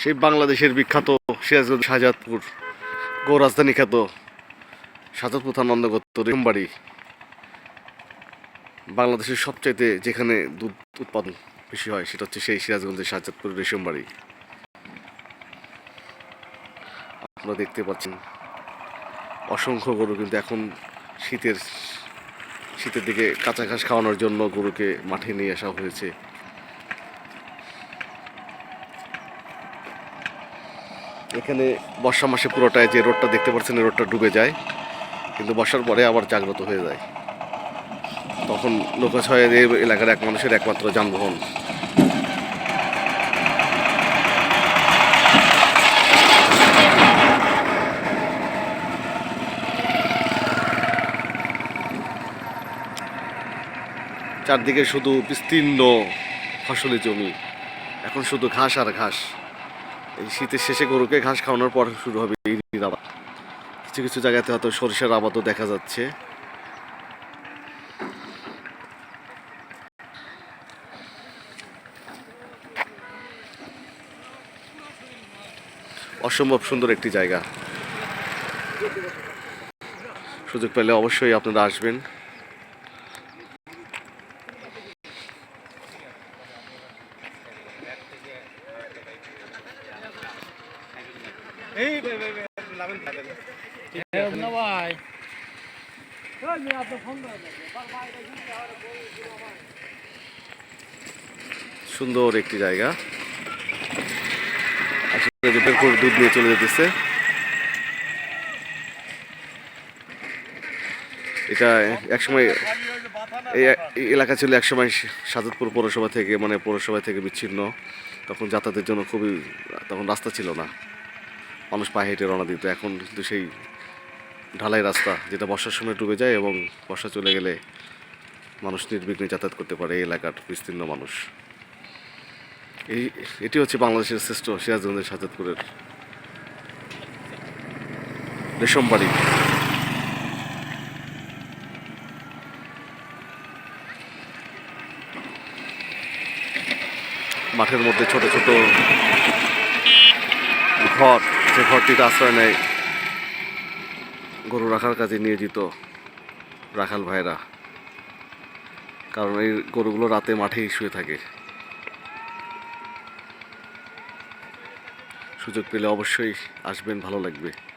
সেই বাংলাদেশের বিখ্যাত সিরাজগঞ্জ শাহজাদপুর, গো রাজধানী খ্যাত শাহজাদপুর থানা অন্তর্গত রেমবাড়ি, বাংলাদেশের সবচাইতে যেখানে দুধ উৎপাদন বেশি হয় সেটা হচ্ছে সেই সিরাজগঞ্জের শাহজাদপুর রেশমবাড়ি। আপনারা দেখতে পাচ্ছেন, অসংখ্য গরু কিন্তু এখন শীতের শীতের দিকে কাঁচা ঘাস খাওয়ানোর জন্য গরুকে মাঠে নিয়ে আসা হয়েছে। এখানে বর্ষা মাসে পুরোটায় যে রোডটা দেখতে পাচ্ছেন রোডটা ডুবে যায়। কিন্তু বর্ষার পরে আবার জাগ্রত হয়ে যায়। তখন লোকাছয়ের এই এলাকার এক মানুষের একমাত্র যানবাহন। চারদিকে শুধু বিস্তীর্ণ ফসলি জমি। এখন শুধু ঘাস আর ঘাস। এই শীতের শেষে গরুকে ঘাস খাওয়ানোর পর শুরু হবে ইরির আবাদ। কিছু কিছু জায়গাতে হয়তো সরিষার আবাদও দেখা যাচ্ছে। অসম্ভব সুন্দর একটি জায়গা। সুযোগ পেলে অবশ্যই আপনারা আসবেন। ভাই। সুন্দর একটি জায়গা। আসলে বের দুধ নিয়ে চলে যেতেছে। এটা একসময় এই এই এলাকা ছিল একসময় সাজাদপুর পৌরসভা থেকে মানে পৌরসভা থেকে বিচ্ছিন্ন। তখন যাতায়াতের জন্য খুবই তখন রাস্তা ছিল না। মানুষ পায়ে হেঁটে রওনা দিত। এখন কিন্তু সেই ঢালাই রাস্তা যেটা বর্ষার সময় ডুবে যায় এবং বর্ষা চলে গেলে মানুষ নির্বিঘ্নে যাতায়াত করতে পারে এই এলাকার বিস্তীর্ণ মানুষ। এই, এটি হচ্ছে বাংলাদেশের শ্রেষ্ঠ সিরাজগঞ্জের সাজাদপুরের রেশম বাড়ি। মাঠের মধ্যে ছোট ছোট ঘর যে ঘরটিতে আশ্রয় নেয় গরু রাখার কাজে নিয়োজিত রাখাল ভাইরা। কারণ এই গরুগুলো রাতে মাঠেই শুয়ে থাকে। সুযোগ পেলে অবশ্যই আসবেন, ভালো লাগবে।